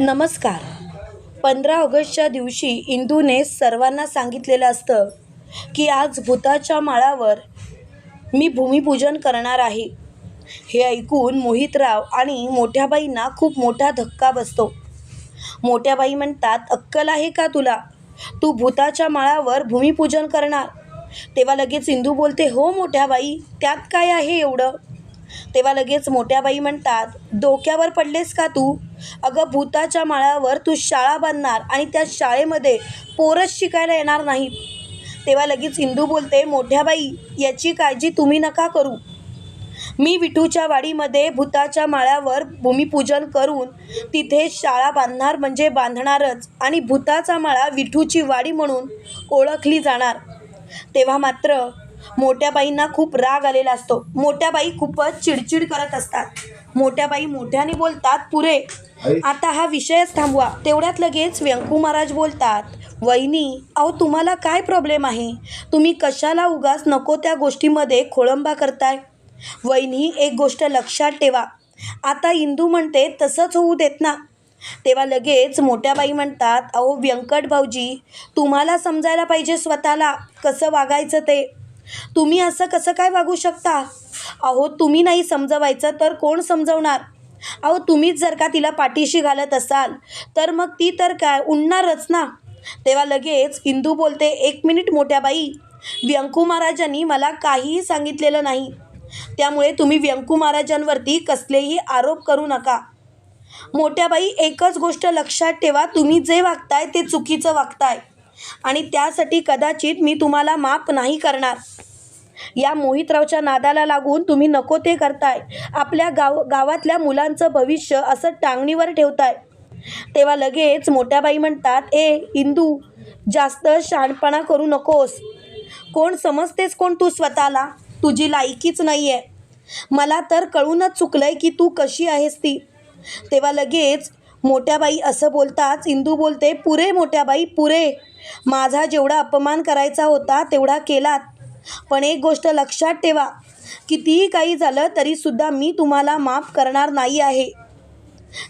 नमस्कार. पंधरा ऑगस्टच्या दिवशी इंदूने सर्वांना सांगितलेलं असतं की आज भूताच्या माळावर मी भूमिपूजन करणार आहे. हे ऐकून मोहितराव आणि मोठ्याबाईंना खूप मोठा धक्का बसतो. मोठ्याबाई म्हणतात अक्कल आहे का तुला? तू भूताच्या माळावर भूमिपूजन करणार. तेव्हा लगेच इंदू बोलते हो मोठ्याबाई त्यात काय आहे एवढं? तेव्हा लगेच मोठ्याबाई म्हणतात डोक्यावर पडलेस का तू? अगं भूताच्या माळावर तू शाळा बांधणार आणि त्या शाळेमध्ये पोरच शिकायला येणार नाहीत तेव्हा लगेच इंदू बोलते मोठ्याबाई याची काळजी तुम्ही नका करू. मी विठूच्या वाडीमध्ये भूताच्या माळ्यावर भूमिपूजन करून तिथे शाळा बांधणार म्हणजे बांधणारच आणि भूताचा माळा विठूची वाडी म्हणून ओळखली जाणार. तेव्हा मात्र मोठ्याबाईंना खूप राग आलेला असतो. मोठ्याबाई खूपच चिडचिड करत असतात. मोठ्याबाई मोठ्याने बोलतात पुरे आता हा विषयच थांबवा. तेवढ्यात लगेच व्यंकू महाराज बोलतात वहिनी अहो तुम्हाला काय प्रॉब्लेम आहे? तुम्ही कशाला उगाच नको त्या गोष्टीमध्ये खोळंबा करताय? वहिनी एक गोष्ट लक्षात ठेवा. आता इंदू म्हणते तसंच होऊ देत ना. तेव्हा लगेच मोठ्या बाई म्हणतात अहो व्यंकट भाऊजी तुम्हाला समजायला पाहिजे स्वतःला. कसं वागायचं ते? तुम्ही असं कसं काय वागू शकता? अहो तुम्ही नाही समजवायचं तर कोण समजवणार? अहो तुम्हीच जर का तिला पाठीशी घालत असाल तर मग ती तर काय उडणारच ना? तेव्हा लगेच इंदू बोलते एक मिनिट मोठ्या बाई व्यंकू महाराजांनी मला काहीही सांगितलेलं नाही. त्यामुळे तुम्ही व्यंकू महाराजांवरती कसलेही आरोप करू नका. मोठ्याबाई एकच गोष्ट लक्षात ठेवा तुम्ही जे वागताय ते चुकीचं वागताय. आणि त्यासाठी कदाचित मी तुम्हाला माफ नाही करणार. या मोहितरावच्या नादाला लागून तुम्ही नको ते करताय. आपल्या गाव गावातल्या मुलांचं भविष्य असं टांगणीवर ठेवताय. तेव्हा लगेच मोठ्याबाई म्हणतात ए इंदू जास्त शहाणपणा करू नकोस. कोण समजतेस कोण तू स्वतःला? तुझी लायकीच नाही आहे मला तर कळूनच चुकलंय की तू कशी आहेस ती. तेव्हा लगेच मोठ्याबाई असं बोलताच इंदू बोलते पुरे मोठ्याबाई पुरे. माझा जेवढा अपमान करायचा होता तेवढा केलात. पण एक गोष्ट लक्षात ठेवा कितीही काही झालं तरीसुद्धा मी तुम्हाला माफ करणार नाही आहे.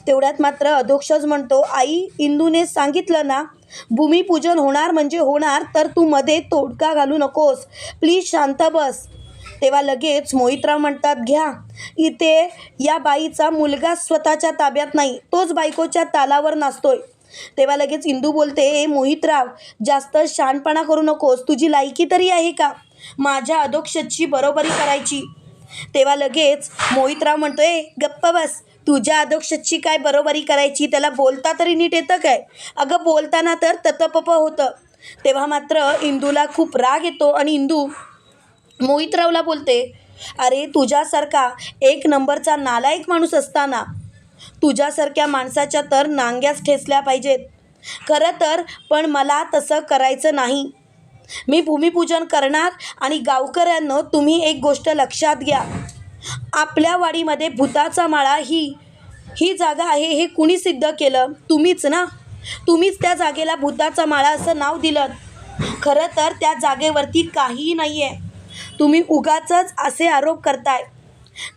तेवढ्यात मात्र अधोक्षज म्हणतो आई इंदूने सांगितलं ना भूमिपूजन होणार म्हणजे होणार तर तू मध्ये तोडका घालू नकोस. प्लीज शांत बस. तेव्हा लगेच मोहितराव म्हणतात घ्या. इथे या बाईचा मुलगा स्वतःच्या ताब्यात नाही तोच बायकोच्या तालावर नाचतोय. तेव्हा लगेच इंदू बोलते ए मोहितराव जास्त शहाणपणा करू नकोस. तुझी लायकी तरी आहे का? माझ्या अधोक्षची बरोबरी करायची. तेव्हा लगेच मोहितराव म्हणतो गप्प बस. तुझ्या अधोक्षची काय बरोबरी करायची? त्याला बोलता तरी नीट येतं काय? अगं बोलताना तर ततपप होतं. तेव्हा मात्र इंदूला खूप राग येतो आणि इंदू मोहितरावला बोलते अरे तुझ्यासारखा एक नंबरचा नालायक माणूस असताना तुझ्यासारख्या माणसाच्या तर नांग्याच ठेचल्या पाहिजेत. खरं तर पण मला तसं करायचं नाही. मी भूमिपूजन करणार आणि गावकऱ्यांनो तुम्ही एक गोष्ट लक्षात घ्या. आपल्या वाडीमध्ये भूताचा माळा ही ही जागा आहे हे कुणी सिद्ध केलं? तुम्हीच ना? तुम्हीच त्या जागेला भूताचा माळा असं नाव दिलं. खरं तर त्या जागेवरती काहीही नाही आहे तुम्ही उगाचच असे आरोप करताय.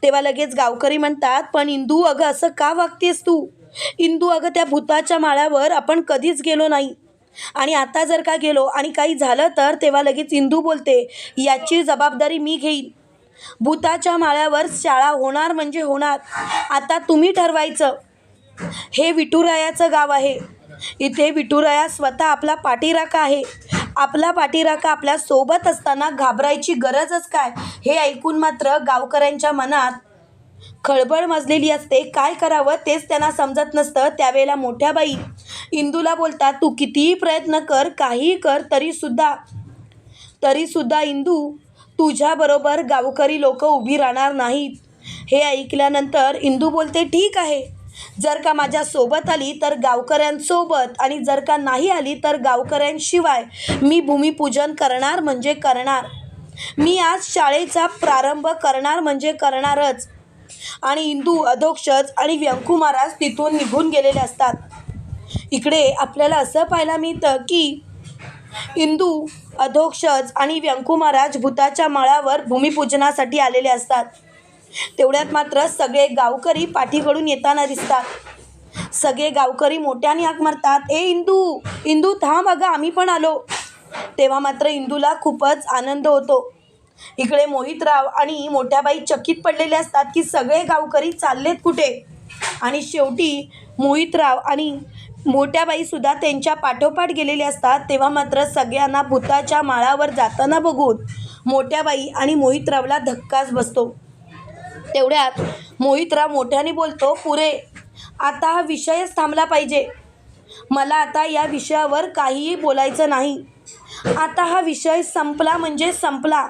तेव्हा लगेच गावकरी म्हणतात पण इंदू अगं असं का वागतेस तू? इंदू अगं त्या भूताच्या माळ्यावर आपण कधीच गेलो नाही. आणि आता जर का गेलो आणि काही झालं तर? तेव्हा लगेच इंदू बोलते याची जबाबदारी मी घेईन. भूताच्या माळ्यावर शाळा होणार म्हणजे होणार. आता तुम्ही ठरवायचं. हे विठुरायाचं गाव आहे. इथे विठुराया स्वतः आपला पाठीराखा आहे. आपला पाठीराखा आपल्यासोबत असताना घाबरायची गरजच काय? हे ऐकून मात्र गावकऱ्यांच्या मनात खळबळ मजलेली असते. काय करावं तेच त्यांना समजत नसतं. त्यावेळेला मोठ्या बाई इंदूला बोलतात तू कितीही प्रयत्न कर काहीही कर तरीसुद्धा तरीसुद्धा इंदू तुझ्याबरोबर गावकरी लोक उभी राहणार नाहीत. हे ऐकल्यानंतर इंदू बोलते ठीक आहे. जर का माझ्या सोबत आली तर गावकऱ्यांसोबत आणि जर का नाही आली तर गावकऱ्यांशिवाय मी भूमिपूजन करणार म्हणजे करणार. मी आज शाळेचा प्रारंभ करणार म्हणजे करणारच. आणि इंदू अधोक्षज आणि व्यंकू महाराज तिथून निघून गेलेले असतात. इकडे आपल्याला असं पाहायला मिळतं की इंदू अधोक्षज आणि व्यंकू महाराज भूताच्या माळावर भूमिपूजनासाठी आलेले असतात. तेवढ्यात मात्र सगळे गावकरी पाठीकडून येताना दिसतात. सगळे गावकरी मोठ्याने हाक मारतात ए इंदू इंदू थांब अगं आम्ही पण आलो. तेव्हा मात्र इंदूला खूपच आनंद होतो. इकडे मोहितराव आणि मोठ्याबाई चकित पडलेले असतात की सगळे गावकरी चाललेत कुठे? आणि शेवटी मोहितराव आणि मोठ्याबाईसुद्धा त्यांच्या पाठोपाठ गेलेले असतात. तेव्हा मात्र सगळ्यांना भूताच्या माळावर जाताना बघून मोठ्याबाई आणि मोहितरावला धक्काच बसतो. तेवढ्यात मोहितराव मोठ्याने बोलतो पुरे आता हा विषयच थांबला पाहिजे. मला आता या विषयावर काहीही बोलायचं नाही. आता हा विषय संपला म्हणजे संपला.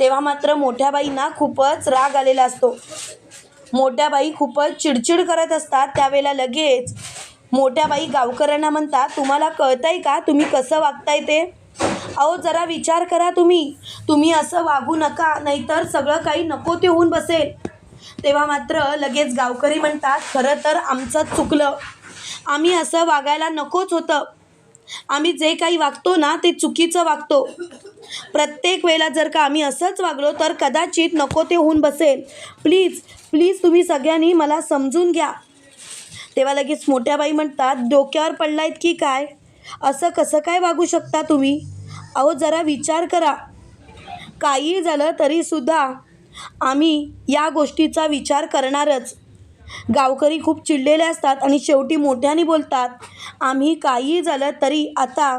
तेव्हा मात्र मोठ्याबाईंना खूपच राग आलेला असतो. मोठ्याबाई खूपच चिडचिड करत असतात. त्यावेळेला लगेच मोठ्याबाई गावकऱ्यांना म्हणतात तुम्हाला कळतंय का? तुम्ही कसं वागताय ते? अहो जरा विचार करा तुम्ही. तुम्ही असं वागू नका नाहीतर सगळं काही नको ते होऊन बसेल. तेव्हा मात्र लगेच गावकरी म्हणतात खरं तर आमचं चुकलं. आम्ही असं वागायला नकोच होतं. आम्ही जे काही वागतो ना ते चुकीचं वागतो. प्रत्येक वेळेला जर का आम्ही असंच वागलो तर कदाचित नको ते होऊन बसेल. प्लीज प्लीज तुम्ही सगळ्यांनी मला समजून घ्या. तेव्हा लगेच मोठ्या बाई म्हणतात डोक्यावर पडलायत की काय? असं कसं काय वागू शकता तुम्ही? अहो जरा विचार करा. काही झालं तरीसुद्धा आम्ही या गोष्टीचा विचार करणारच. गावकरी खूप चिडलेले असतात आणि शेवटी मोठ्याने बोलतात आम्ही काही झालं तरी आता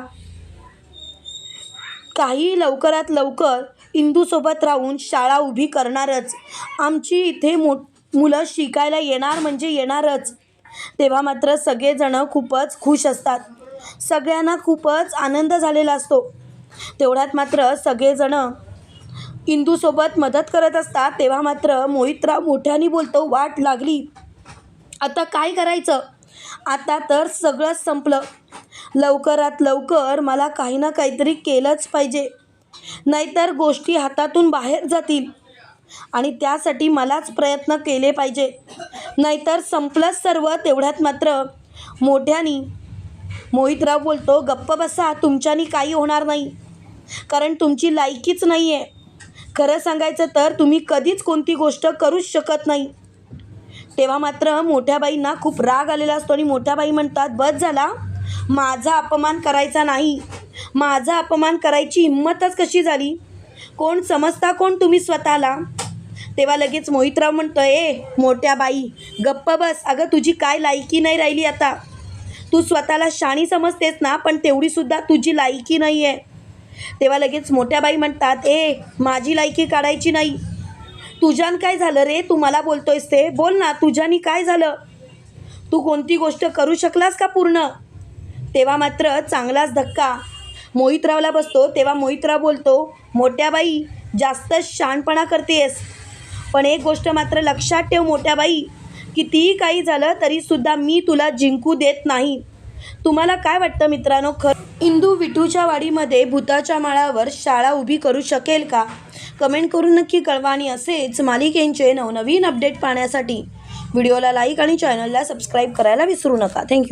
काही लवकरात लवकर इंदूसोबत राहून शाळा उभी करणारच. आमची इथे मो मुलं शिकायला येणार म्हणजे येणारच. तेव्हा मात्र सगळेजणं खूपच खुश असतात. सगळ्यांना खूपच आनंद झालेला असतो. तेवढ्यात मात्र सगळेजणं इंदूसोबत मदत करत असतात. तेव्हा मात्र मोहितराव मोठ्याने बोलतो वाट लागली. आता काय करायचं? आता तर सगळंच संपलं. लवकरात लवकर मला काही ना काहीतरी केलंच पाहिजे. नाहीतर गोष्टी हातातून बाहेर जातील आणि त्यासाठी मलाच प्रयत्न केले पाहिजे. नाहीतर संपलंच सर्व. तेवढ्यात मात्र मोठ्यानी मोहितराव बोलतो गप्प बसा तुमच्यानी काही होणार नाही. कारण तुमची लायकीच नाही आहे खरं सांगायचं तर तुम्ही कधीच कोणती गोष्ट करूच शकत नाही. तेव्हा मात्र मोठ्या बाईंना खूप राग आलेला असतो आणि मोठ्या बाई म्हणतात बस झाला. माझा अपमान करायचा नाही. माझा अपमान करायची हिंमतच कशी झाली? कोण समजता कोण तुम्ही स्वतःला? तेव्हा लगेच मोहितराव म्हणतो ए मोठ्या बाई गप्प बस. अगं तुझी काय लायकी नाही राहिली आता. तू स्वतःला शाणी समजतेस ना पण तेवढीसुद्धा तुझी लायकी नाही आहे तेव्हा लगेच मोठ्या बाई म्हणतात ए माझी लायकी काढायची नाही. तुझ्यान काय झालं रे? तू मला बोलतोयस ते. बोल ना तुझ्यानी काय झालं? तू कोणती गोष्ट करू शकलास का पूर्ण? तेव्हा मात्र चांगलाच धक्का. मोहितरावला बसतो. तेव्हा मोहितराव बोलतो मोठ्या बाई जास्त शहाणपणा करतेस पण एक गोष्ट मात्र लक्षात ठेव मोठ्या बाई. कितीही काही झालं तरीसुद्धा मी तुला जिंकू देत नाही. तुम्हाला काय वाटतं मित्रांनो? खर इंदू विठूच्या वाडीमध्ये भूताच्या माळावर शाळा उभी करू शकेल का? कमेंट करून नक्की कळवा आणि असेच मालिकेंचे नवनवीन अपडेट पाहण्यासाठी व्हिडिओला लाईक आणि चॅनलला सबस्क्राईब करायला विसरू नका. थँक्यू.